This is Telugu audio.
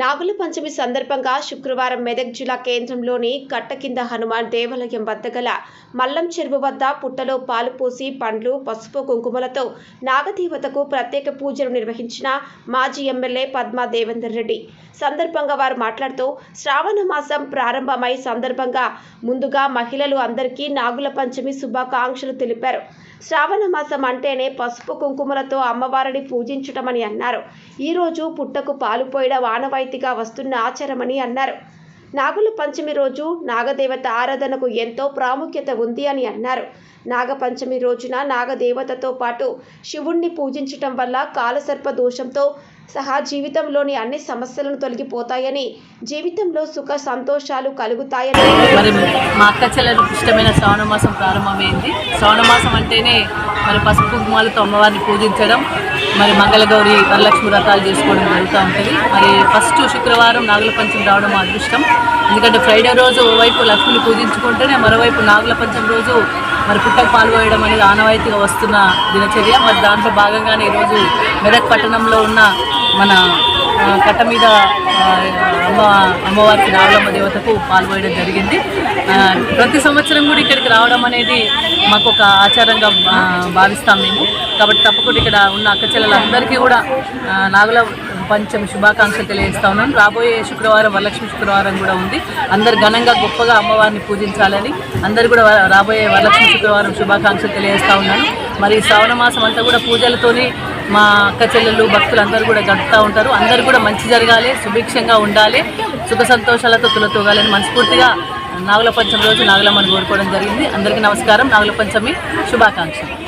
నాగుల పంచమి సందర్భంగా శుక్రవారం మెదక్ జిల్లా కేంద్రంలోని కట్ట కింద హనుమాన్ దేవాలయం వద్ద గల మల్లం చెరువు వద్ద పుట్టలో పాలు పోసి పండ్లు పసుపు కుంకుమలతో నాగదేవతకు ప్రత్యేక పూజలు నిర్వహించిన మాజీ ఎమ్మెల్యే పద్మా దేవేందర్ రెడ్డి. సందర్భంగా వారు మాట్లాడుతూ శ్రావణ మాసం ప్రారంభమై సందర్భంగా ముందుగా మహిళలు అందరికీ నాగుల పంచమి శుభాకాంక్షలు తెలిపారు. శ్రావణ మాసం అంటేనే పసుపు కుంకుమలతో అమ్మవారిని పూజించటమని అన్నారు. ఈరోజు పుట్టకు పాలు పోయడం ఆనవాయితీగా వస్తున్న ఆచారమని అన్నారు. నాగుల పంచమి రోజు నాగదేవత ఆరాధనకు ఎంతో ప్రాముఖ్యత ఉంది అని అన్నారు. నాగపంచమి రోజున నాగదేవతతో పాటు శివుణ్ణి పూజించటం వల్ల కాలసర్ప దోషంతో సహా జీవితంలోని అన్ని సమస్యలను తొలగిపోతాయని జీవితంలో సుఖ సంతోషాలు కలుగుతాయని మరి మా అక్క చెల్లెలకు ఇష్టమైన శ్రావణ మాసం ప్రారంభమైంది. శ్రావణ మాసం అంటేనే మరి పసుపు కుమాలతో అమ్మవారిని పూజించడం మరి మంగళగౌరి వరలక్ష్మి వ్రతాలు చేసుకోవడం జరుగుతూ ఉంటుంది. మరి ఫస్ట్ శుక్రవారం నాగుల పంచమి రావడం అదృష్టం. ఎందుకంటే ఫ్రైడే రోజు ఓవైపు లక్ష్మిని పూజించుకుంటేనే మరోవైపు నాగుల పంచమి రోజు మరి పుట్టకు పాల్గొయడం అనేది ఆనవాయితీగా వస్తున్న దినచర్య. మరి దాంట్లో భాగంగానే ఈరోజు మెదక్ పట్టణంలో ఉన్న మన కట్ట మీద అమ్మ అమ్మవారికి నాగులమ్మ దేవతకు పాల్గొనడం జరిగింది. ప్రతి సంవత్సరం కూడా ఇక్కడికి రావడం అనేది మాకు ఒక ఆచారంగా భావిస్తాం మేము. కాబట్టి తప్పకుండా ఇక్కడ ఉన్న అక్క చెల్లెలందరికీ కూడా నాగుల పంచమి శుభాకాంక్షలు తెలియజేస్తా ఉన్నాను. రాబోయే శుక్రవారం వరలక్ష్మి శుక్రవారం కూడా ఉంది. అందరు ఘనంగా గొప్పగా అమ్మవారిని పూజించాలని అందరు కూడా రాబోయే వరలక్ష్మి శుక్రవారం శుభాకాంక్షలు తెలియజేస్తా ఉన్నాను. మరి శ్రావణ మాసం అంతా కూడా పూజలతోని మా అక్క చెల్లెళ్ళు భక్తులు అందరూ కూడా గడుపుతూ ఉంటారు. అందరూ కూడా మంచి జరగాలి సుభిక్షంగా ఉండాలి సుఖ సంతోషాలతో తులతూగాలని మనస్ఫూర్తిగా నాగుల పంచమి రోజు నాగులమ్మని కోరుకోవడం జరిగింది. అందరికీ నమస్కారం. నాగుల పంచమి శుభాకాంక్షలు.